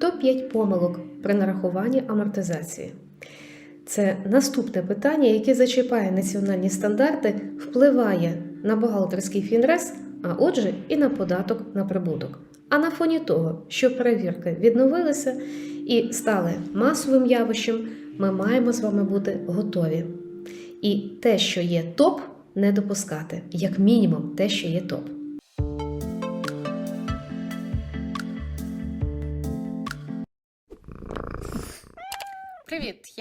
Топ-5 помилок при нарахуванні амортизації. Це наступне питання, яке зачіпає національні стандарти, впливає на бухгалтерський фінрес, а отже, і на податок на прибуток. А на фоні того, що перевірки відновилися і стали масовим явищем, ми маємо з вами бути готові. І те, що є топ, не допускати, як мінімум, те, що є топ.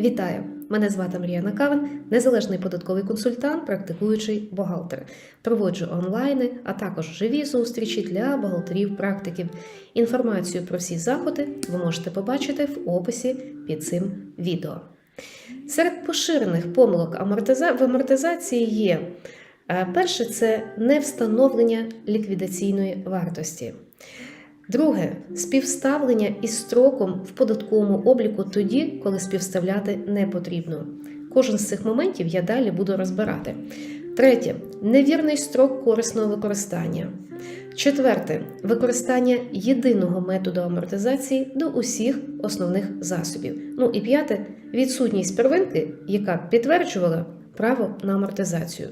Вітаю! Мене звати Мар'яна Кавин, незалежний податковий консультант, практикуючий бухгалтер. Проводжу онлайни, а також живі зустрічі для бухгалтерів-практиків. Інформацію про всі заходи ви можете побачити в описі під цим відео. Серед поширених помилок в амортизації є е, перше це невстановлення ліквідаційної вартості. Друге співставлення із строком в податковому обліку тоді, коли співставляти не потрібно. Кожен з цих моментів я далі буду розбирати. Третє невірний строк корисного використання. Четверте використання єдиного методу амортизації до усіх основних засобів. Ну і п'яте відсутність первинки, яка підтверджувала право на амортизацію.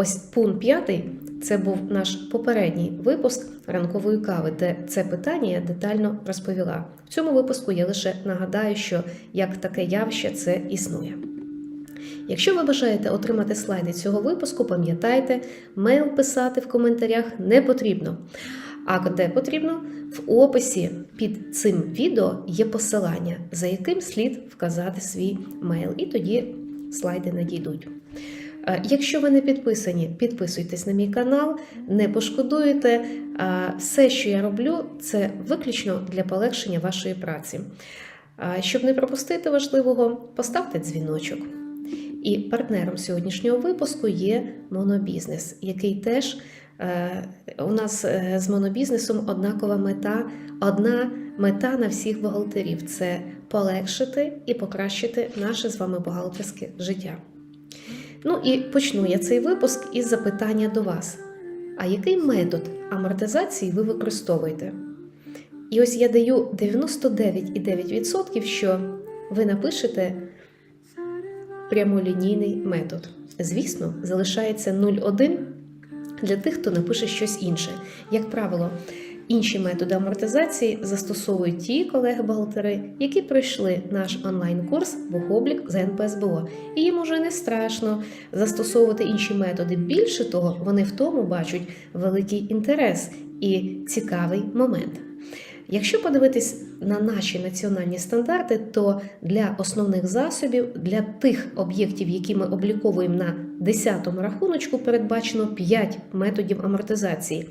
Ось пункт п'ятий це був наш попередній випуск ранкової кави, де це питання я детально розповіла. В цьому випуску я лише нагадаю, що як таке явище це існує. Якщо ви бажаєте отримати слайди цього випуску, пам'ятайте, мейл писати в коментарях не потрібно. А де потрібно, в описі під цим відео є посилання, за яким слід вказати свій мейл, і тоді слайди надійдуть. Е, Якщо ви не підписані, підписуйтесь на мій канал, не пошкодуєте. Е, Все, що я роблю, це виключно для полегшення вашої праці. Е, Щоб не пропустити важливого, поставте дзвіночок. І партнером сьогоднішнього випуску є монобізнес, який теж у нас з монобізнесом однакова мета, одна мета на всіх бухгалтерів це полегшити і покращити наше з вами бухгалтерське життя. Ну і почну я цей випуск із запитання до вас: а який метод амортизації ви використовуєте? І ось я даю 99,9%, що ви напишете прямолінійний метод. Звісно, залишається 0,1 для тих, хто напише щось інше. Як правило, інші методи амортизації застосовують ті колеги-бухгалтери, які пройшли наш онлайн-курс «Бухоблік за НПСБО. І їм уже не страшно застосовувати інші методи. Більше того, вони в тому бачать великий інтерес і цікавий момент. Якщо подивитись на наші національні стандарти, то для основних засобів, для тих об'єктів, які ми обліковуємо на 10-му рахуночку, передбачено 5 методів амортизації.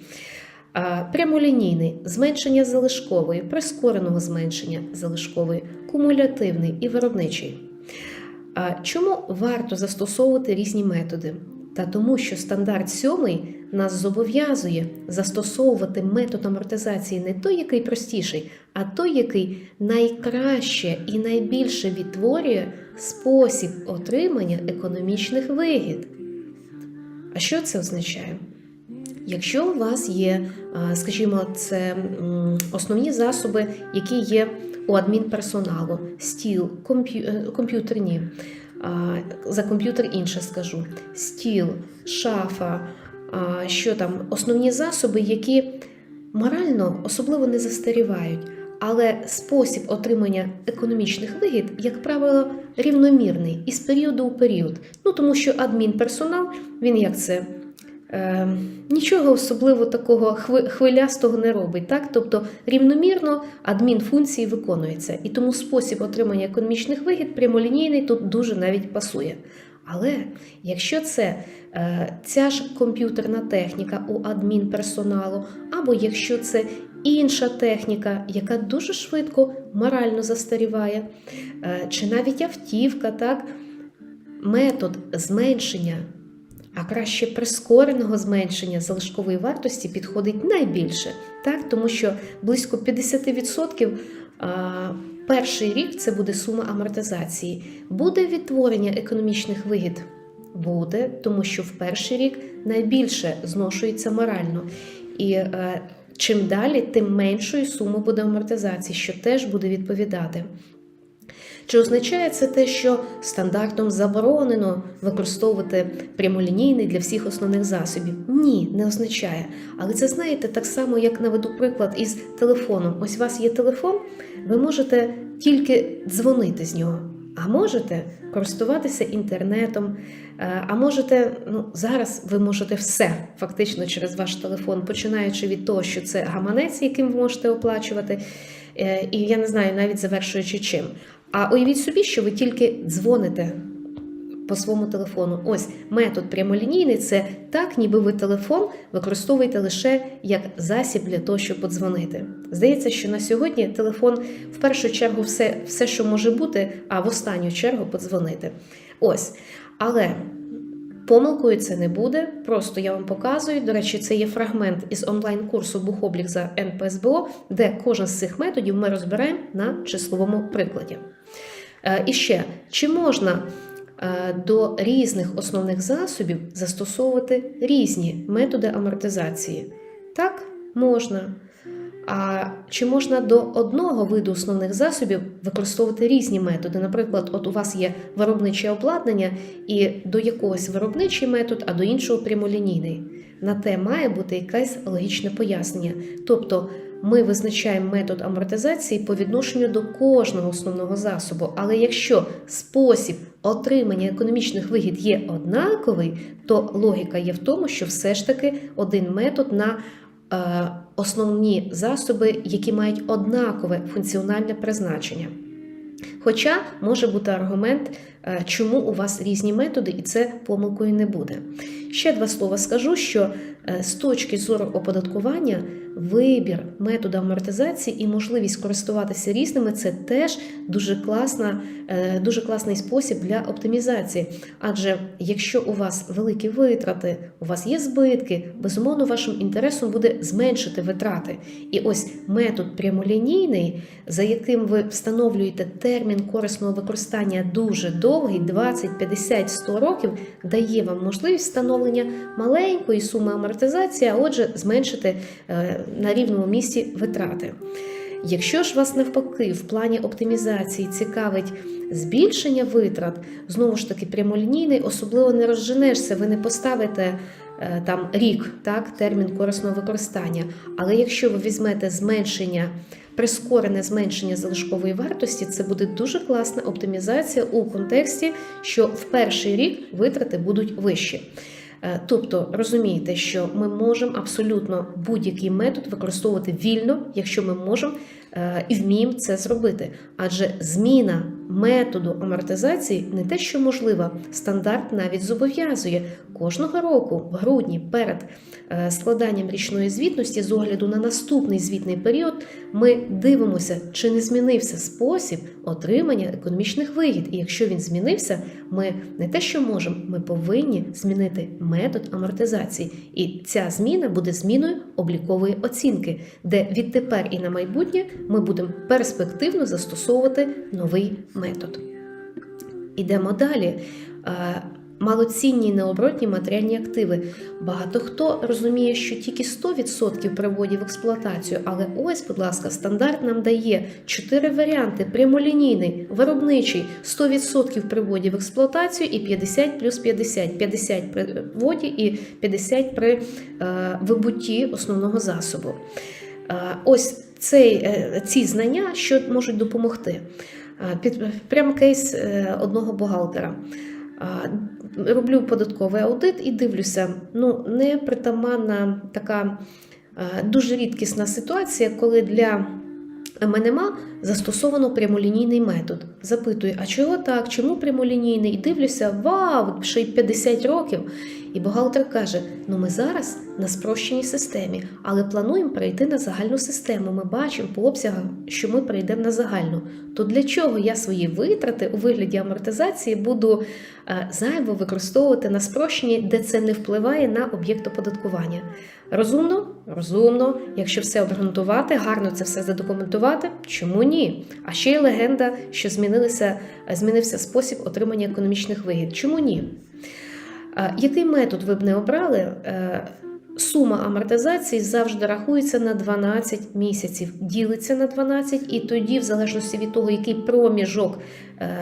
Прямолінійний зменшення залишкової, прискореного зменшення залишкової, кумулятивний і виробничий. Чому варто застосовувати різні методи? Та тому, що стандарт 7 нас зобов'язує застосовувати метод амортизації не той, який простіший, а той, який найкраще і найбільше відтворює спосіб отримання економічних вигід. А що це означає? Якщо у вас є, скажімо, це основні засоби, які є у адмінперсоналу, стіл, е, комп'ютерні, за комп'ютер інше скажу, стіл, шафа, що там, основні засоби, які морально особливо не застарівають, але спосіб отримання економічних вигід, як правило, рівномірний із періоду у період. Ну тому що адмінперсонал, він як це. Е, нічого особливо такого хвилястого не робить, так? Тобто рівномірно адмінфункції виконуються. І тому спосіб отримання економічних вигід прямолінійний тут дуже навіть пасує. Але якщо це е, ця ж комп'ютерна техніка у адмінперсоналу, або якщо це інша техніка, яка дуже швидко морально застаріває, е, чи навіть автівка, так, метод зменшення а краще прискореного зменшення залишкової вартості підходить найбільше, так? тому що близько 50% перший рік це буде сума амортизації. Буде відтворення економічних вигід? Буде, тому що в перший рік найбільше зношується морально. І е, чим далі, тим меншою сумою буде амортизації, що теж буде відповідати. Чи означає це те, що стандартом заборонено використовувати прямолінійний для всіх основних засобів? Ні, не означає. Але це знаєте так само, як наведу приклад із телефоном. Ось у вас є телефон, ви можете тільки дзвонити з нього, а можете користуватися інтернетом. е, А можете, ну зараз ви можете все фактично через ваш телефон, починаючи від того, що це гаманець, яким ви можете оплачувати, е, і я не знаю, навіть завершуючи чим. А уявіть собі, що ви тільки дзвоните по своєму телефону. Ось метод прямолінійний це так, ніби ви телефон використовуєте лише як засіб для того, щоб подзвонити. Здається, що на сьогодні телефон в першу чергу все, все, що може бути, а в останню чергу подзвонити. Ось. Але помилкою це не буде. Просто я вам показую. До речі, це є фрагмент із онлайн-курсу Бухоблік за НПСБО, де кожен з цих методів ми розбираємо на числовому прикладі. Е, І ще, чи можна е, до різних основних засобів застосовувати різні методи амортизації? Так, можна. А чи можна до одного виду основних засобів використовувати різні методи? Наприклад, от у вас є виробниче обладнання, і до якогось виробничий метод, а до іншого прямолінійний. На те має бути якесь логічне пояснення. Тобто ми визначаємо метод амортизації по відношенню до кожного основного засобу. Але якщо спосіб отримання економічних вигід є однаковий, то логіка є в тому, що все ж таки один метод на е, основні засоби, які мають однакове функціональне призначення. Хоча може бути аргумент, е, чому у вас різні методи, і це помилкою не буде. Ще два слова скажу, що е, з точки зору оподаткування вибір методу амортизації і можливість користуватися різними це теж дуже класна, е, дуже класний спосіб для оптимізації. Адже якщо у вас великі витрати, у вас є збитки, безумовно, вашим інтересом буде зменшити витрати. І ось метод прямолінійний, за яким ви встановлюєте термін корисного використання дуже довгий, 20, 50, 100 років, дає вам можливість встановлення маленької суми амортизації, а отже, зменшити е, на рівному місці витрати. Якщо ж вас навпаки в плані оптимізації цікавить збільшення витрат, знову ж таки прямолінійний, особливо не розженешся, ви не поставите е, там рік, так, термін корисного використання. Але якщо ви візьмете зменшення, прискорене зменшення залишкової вартості, це буде дуже класна оптимізація у контексті, що в перший рік витрати будуть вищі. Е, Тобто розумієте, що ми можемо абсолютно будь-який метод використовувати вільно, якщо ми можемо е, і вміємо це зробити. Адже зміна методу амортизації не те, що можлива, стандарт навіть зобов'язує кожного року, в грудні, перед е, складанням річної звітності з огляду на наступний звітний період, ми дивимося, чи не змінився спосіб отримання економічних вигід. І якщо він змінився, ми не те, що можемо, ми повинні змінити метод амортизації. І ця зміна буде зміною облікової оцінки, де відтепер і на майбутнє ми будемо перспективно застосовувати новий метод. Ідемо далі. Е, Малоцінні необоротні матеріальні активи. Багато хто розуміє, що тільки 100% приводів в експлуатацію, але ось, будь ласка, стандарт нам дає 4 варіанти: прямолінійний, виробничий, 100% приводів в експлуатацію і 50 плюс 50, 50 при вводі і 50 при е, вибутті основного засобу. Е, ось цей, ці знання, що можуть допомогти. Під прям кейс е, одного бухгалтера. Роблю податковий аудит і дивлюся, ну не притаманна така е, дуже рідкісна ситуація, коли для МНМА застосовано прямолінійний метод. Запитую, а чого так? Чому прямолінійний? І дивлюся, вау, ще й 50 років. І бухгалтер каже: ну ми зараз на спрощеній системі, але плануємо перейти на загальну систему. Ми бачимо по обсягам, що ми перейдемо на загальну. То для чого я свої витрати у вигляді амортизації буду е, зайво використовувати на спрощенні, де це не впливає на об'єкт оподаткування? Розумно? Розумно. Якщо все обґрунтувати, гарно це все задокументувати, чому ні? А ще й легенда, що змінилися, змінився спосіб отримання економічних вигід. Чому ні? Який метод ви б не обрали? е, Сума амортизації завжди рахується на 12 місяців, ділиться на 12, і тоді, в залежності від того, який проміжок е,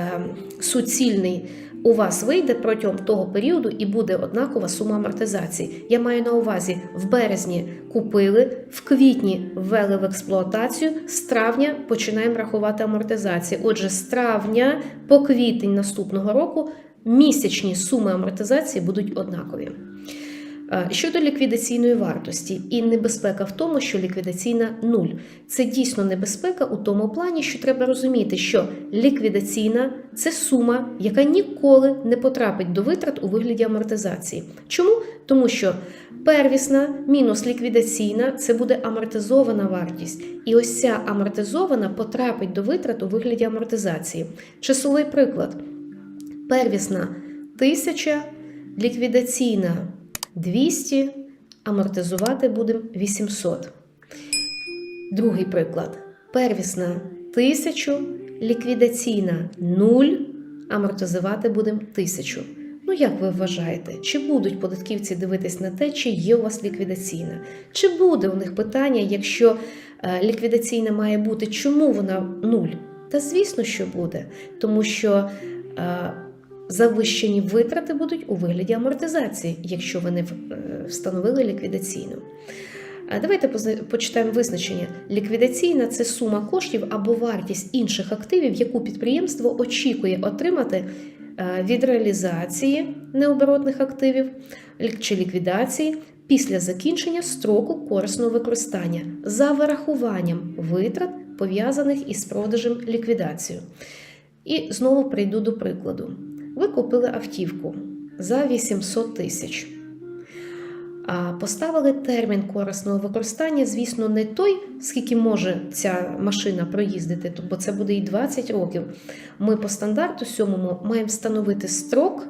суцільний у вас вийде протягом того періоду, і буде однакова сума амортизації. Я маю на увазі, в березні купили, в квітні ввели в експлуатацію, з травня починаємо рахувати амортизацію. Отже, з травня по квітень наступного року місячні суми амортизації будуть однакові. Е, Щодо ліквідаційної вартості, і небезпека в тому, що ліквідаційна нуль. Це дійсно небезпека у тому плані, що треба розуміти, що ліквідаційна це сума, яка ніколи не потрапить до витрат у вигляді амортизації. Чому? Тому що первісна мінус ліквідаційна це буде амортизована вартість. І ось ця амортизована потрапить до витрат у вигляді амортизації. Часовий приклад. Первісна 1000, ліквідаційна 200, амортизувати будемо 800. Другий приклад. Первісна 1000, ліквідаційна 0, амортизувати будемо 1000. Ну, як ви вважаєте, чи будуть податківці дивитись на те, чи є у вас ліквідаційна? Чи буде у них питання, якщо е, ліквідаційна має бути, чому вона 0? Та звісно, що буде, тому що е, завищені витрати будуть у вигляді амортизації, якщо ви не е, встановили ліквідаційну. Давайте почитаємо визначення. Ліквідаційна це сума коштів або вартість інших активів, яку підприємство очікує отримати е, від реалізації необоротних активів чи ліквідації після закінчення строку корисного використання за вирахуванням витрат, пов'язаних із продажем ліквідацією. І знову прийду до прикладу. Ви купили автівку за 800 тисяч. Поставили термін корисного використання, звісно, не той, скільки може ця машина проїздити, бо це буде і 20 років. Ми по стандарту сьомому маємо встановити строк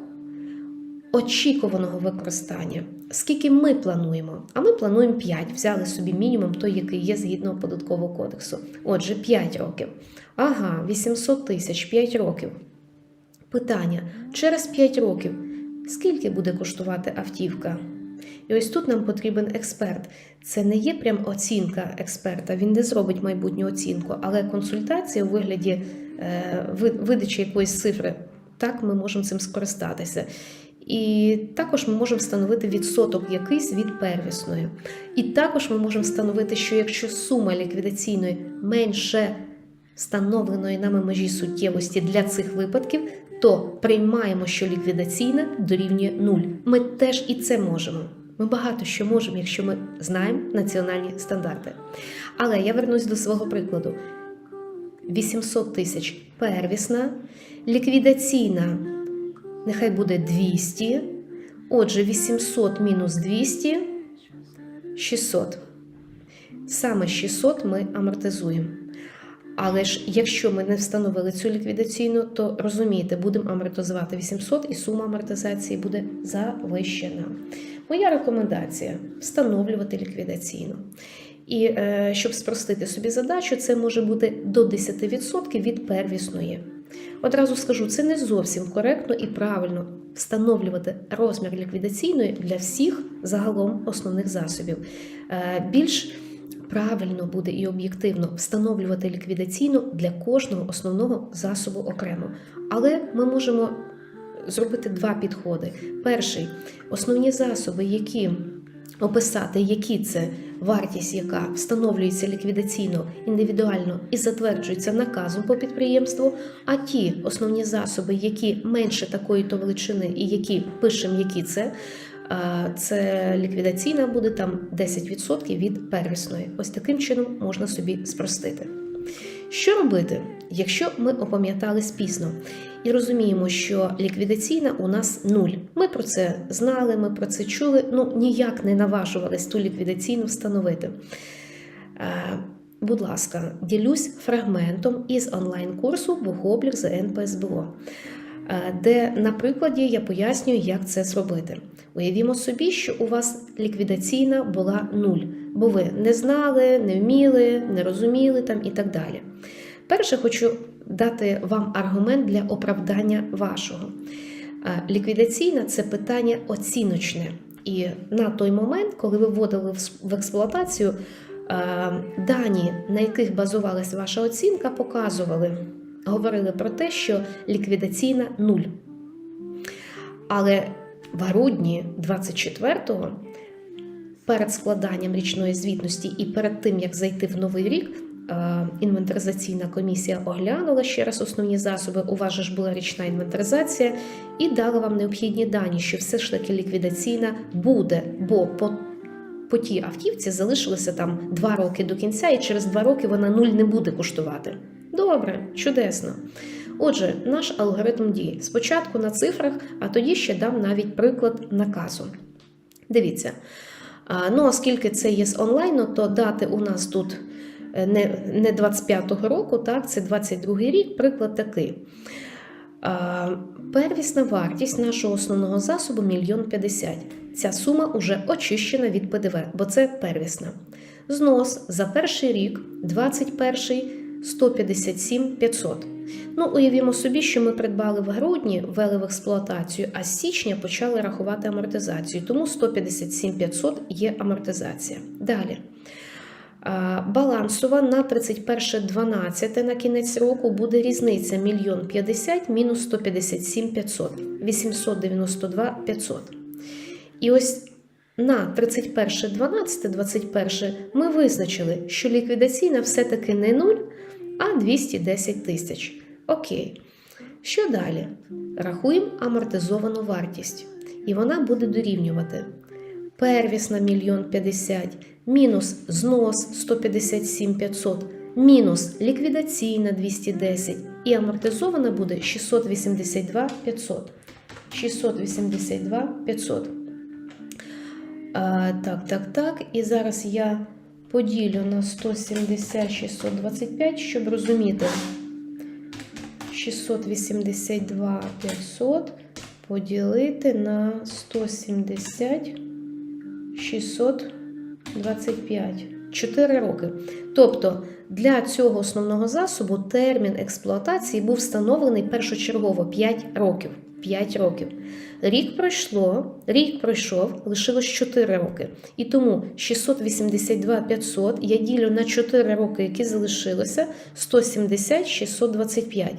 очікуваного використання. Скільки ми плануємо? А ми плануємо 5. Взяли собі мінімум той, який є згідно податкового кодексу. Отже, 5 років. Ага, 800 тисяч, 5 років. Питання: через 5 років скільки буде коштувати автівка? І ось тут нам потрібен експерт. Це не є прям оцінка експерта, він не зробить майбутню оцінку, але консультація у вигляді е, видачі якоїсь цифри, так ми можемо цим скористатися. І також ми можемо встановити відсоток якийсь від первісної. І також ми можемо встановити, що якщо сума ліквідаційної менше встановленої нами межі суттєвості для цих випадків, то приймаємо, що ліквідаційна дорівнює 0. Ми теж і це можемо. Ми багато що можемо, якщо ми знаємо національні стандарти. Але я вернусь до свого прикладу: 800 тисяч первісна, ліквідаційна нехай буде 200. Отже, 800 мінус 200 600. Саме 600 ми амортизуємо. Але ж якщо ми не встановили цю ліквідаційну, то розумієте, будемо амортизувати 800 і сума амортизації буде завищена. Моя рекомендація встановлювати ліквідаційну. І е, щоб спростити собі задачу, це може бути до 10% від первісної. Одразу скажу, це не зовсім коректно і правильно встановлювати розмір ліквідаційної для всіх загалом основних засобів. Е, Більш правильно буде і об'єктивно встановлювати ліквідаційну для кожного основного засобу окремо. Але ми можемо зробити два підходи. Перший основні засоби, які описати, які це вартість, яка встановлюється ліквідаційно індивідуально і затверджується наказом по підприємству. А ті основні засоби, які менше такої то величини, і які пишемо, які це. Це ліквідаційна буде там 10% від первісної. Ось таким чином можна собі спростити. Що робити, якщо ми опам'ятались пізно і розуміємо, що ліквідаційна у нас нуль? Ми про це знали, ми про це чули, ну ніяк не наважувались ту ліквідаційну встановити. Будь ласка, ділюсь фрагментом із онлайн-курсу Бухоблік за НПСБО, де на прикладі я пояснюю, як це зробити. Уявімо собі, що у вас ліквідаційна була нуль, бо ви не знали, не вміли, не розуміли там і так далі. Перше, хочу дати вам аргумент для оправдання вашого. Е, Ліквідаційна це питання оціночне. І на той момент, коли ви вводили в експлуатацію, е, дані, на яких базувалась ваша оцінка, показували, говорили про те, що ліквідаційна нуль. Але в грудні 24-го, перед складанням річної звітності і перед тим, як зайти в новий рік, е, інвентаризаційна комісія оглянула ще раз основні засоби. У вас же ж була річна інвентаризація і дала вам необхідні дані, що все ж таки ліквідаційна буде, бо по, по тій автівці залишилося там два роки до кінця, і через два роки вона нуль не буде коштувати. Добре, чудесно. Отже, наш алгоритм дії спочатку на цифрах, а тоді ще дам навіть приклад наказу. Дивіться. Ну, оскільки це є з онлайну, то дати у нас тут е, не, не 25-го року, так, це 22-й рік, приклад такий. Первісна вартість нашого основного засобу 1 50 Ця сума вже очищена від ПДВ, бо це первісна. Знос за перший рік, 21 157 500. Ну, уявімо собі, що ми придбали в грудні, ввели в експлуатацію, а з січня почали рахувати амортизацію. Тому 157 500 є амортизація. Далі. Балансова на 31.12 на кінець року буде різниця 1 50 мінус 157 500, 892 500. І ось на 31.12.21 ми визначили, що ліквідаційна все-таки не 0, а 210 тисяч. Окей. Що далі? Рахуємо амортизовану вартість. І вона буде дорівнювати первісна 1 50 мінус знос 157 500, мінус ліквідаційна 210 і амортизована буде 682 500. 682 500. А, так, так, так. І зараз я поділю на 170 625, щоб розуміти. 682 500 поділити на 170 625. 4 роки. Тобто для цього основного засобу термін експлуатації був встановлений першочергово 5 років. 5 років. Рік пройшло, рік пройшов, лишилось 4 роки. І тому 682 500 я ділю на 4 роки, які залишилося, 170 625.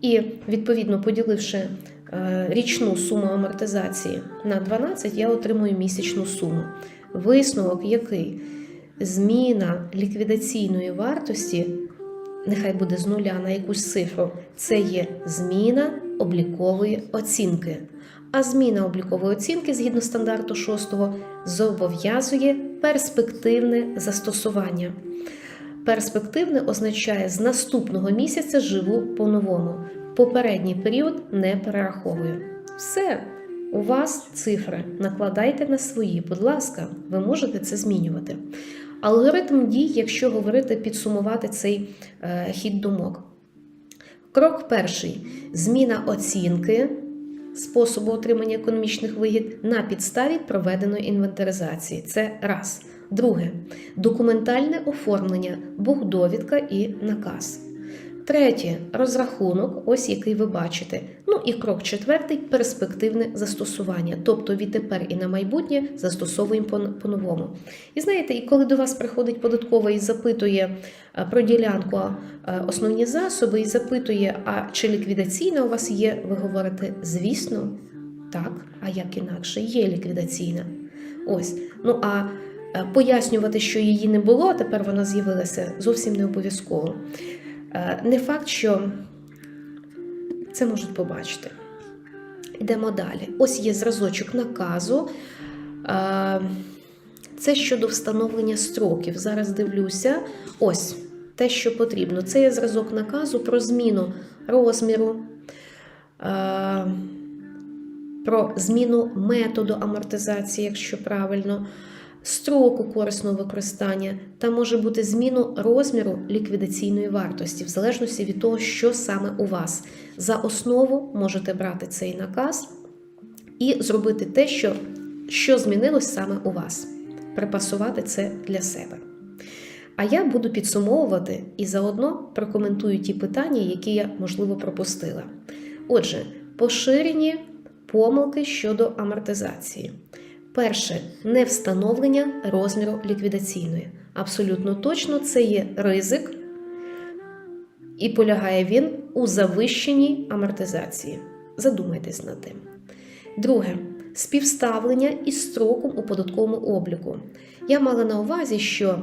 І відповідно поділивши е, річну суму амортизації на 12, я отримую місячну суму. Висновок який? Зміна ліквідаційної вартості, нехай буде з нуля на якусь цифру, це є зміна облікової оцінки. А зміна облікової оцінки згідно стандарту 6 зобов'язує перспективне застосування. Перспективне означає з наступного місяця живу по-новому. Попередній період не перераховую. Все, у вас цифри. Накладайте на свої, будь ласка, ви можете це змінювати. Алгоритм дій, якщо говорити, підсумувати цей е, хід думок. Крок перший: зміна оцінки способу отримання економічних вигід на підставі проведеної інвентаризації. Це раз. Друге документальне оформлення, бухдовідка і наказ. Третє розрахунок, ось який ви бачите. Ну і крок четвертий перспективне застосування. Тобто відтепер і на майбутнє застосовуємо по- по-новому. І знаєте, і коли до вас приходить податкова і запитує е, про ділянку е, основні засоби, і запитує, а чи ліквідаційна у вас є, ви говорите, звісно, так, а як інакше, є ліквідаційна. Ось. Ну а е, пояснювати, що її не було, а тепер вона з'явилася, зовсім не обов'язково. Е, Не факт, що це можуть побачити. Йдемо далі. Ось є зразочок наказу. Е, Це щодо встановлення строків. Зараз дивлюся. Ось те, що потрібно. Це є зразок наказу про зміну розміру, е, про зміну методу амортизації, якщо правильно, строку корисного використання та може бути зміну розміру ліквідаційної вартості, в залежності від того, що саме у вас. За основу можете брати цей наказ і зробити те, що, що змінилось саме у вас, припасувати це для себе. А я буду підсумовувати і заодно прокоментую ті питання, які я, можливо, пропустила. Отже, поширені помилки щодо амортизації. Перше не встановлення розміру ліквідаційної. Абсолютно точно це є ризик, і полягає він у завищеній амортизації. Задумайтесь над тим. Друге співставлення із строком у податковому обліку. Я мала на увазі, що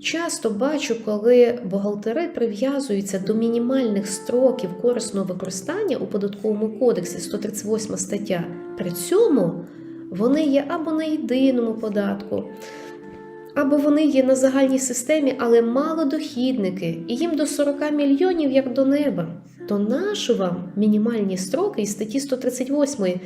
часто бачу, коли бухгалтери прив'язуються до мінімальних строків корисного використання у податковому кодексі 138 стаття. При цьому вони є або на єдиному податку, або вони є на загальній системі, але малодохідники, і їм до 40 мільйонів як до неба. То нащо вам мінімальні строки із статті 138?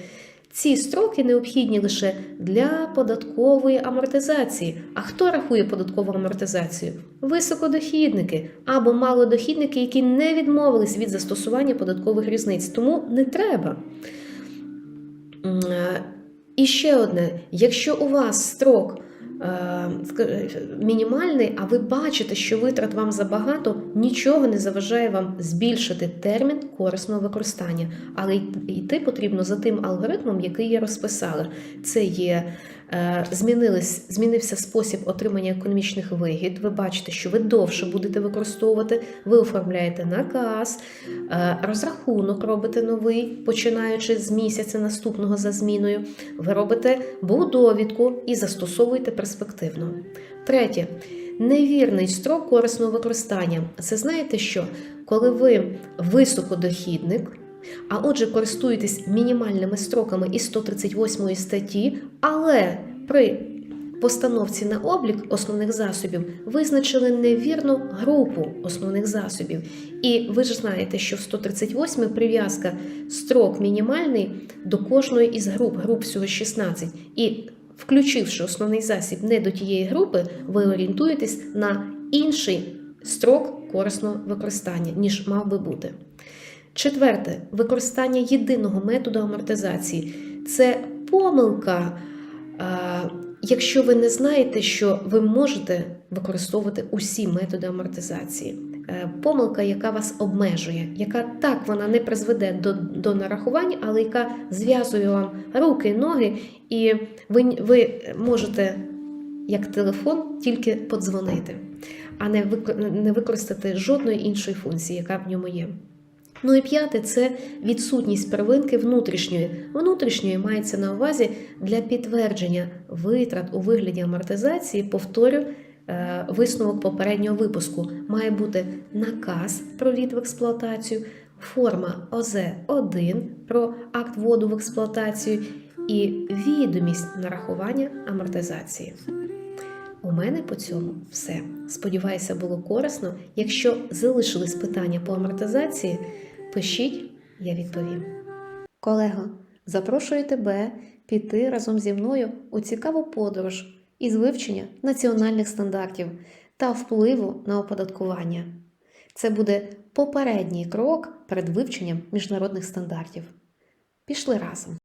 Ці строки необхідні лише для податкової амортизації. А хто рахує податкову амортизацію? Високодохідники або малодохідники, які не відмовились від застосування податкових різниць. Тому не треба. І ще одне: якщо у вас строк е, мінімальний, а ви бачите, що витрат вам забагато, нічого не заважає вам збільшити термін корисного використання. Але йти потрібно за тим алгоритмом, який я розписала. Це є змінився спосіб отримання економічних вигід. Ви бачите, що ви довше будете використовувати, ви оформляєте наказ, е, розрахунок робите новий, починаючи з місяця наступного за зміною. Ви робите довідку і застосовуєте перспективно. Третє. Невірний строк корисного використання. Це знаєте що? Коли ви високодохідник, а отже, користуєтесь мінімальними строками із 138 статті, але при постановці на облік основних засобів визначили невірну групу основних засобів. І ви ж знаєте, що в 138 прив'язка строк мінімальний до кожної із груп, груп всього 16. І включивши основний засіб не до тієї групи, ви орієнтуєтесь на інший строк корисного використання, ніж мав би бути. Четверте, використання єдиного методу амортизації. Це помилка, якщо ви не знаєте, що ви можете використовувати усі методи амортизації. Е, Помилка, яка вас обмежує, яка так вона не призведе до, до нарахувань, але яка зв'язує вам руки, ноги, і ви, ви можете, як телефон, тільки подзвонити, а не, не використати жодної іншої функції, яка в ньому є. Ну і п'яте це відсутність первинки внутрішньої. Внутрішньої мається на увазі для підтвердження витрат у вигляді амортизації, повторю, е, висновок попереднього випуску. Має бути наказ про ввід в експлуатацію, форма ОЗ-1 про акт вводу в експлуатацію і відомість нарахування амортизації. У мене по цьому все. Сподіваюся, було корисно. Якщо залишились питання по амортизації, пишіть, я відповім. Колего, запрошую тебе піти разом зі мною у цікаву подорож із вивчення національних стандартів та впливу на оподаткування. Це буде попередній крок перед вивченням міжнародних стандартів. Пішли разом.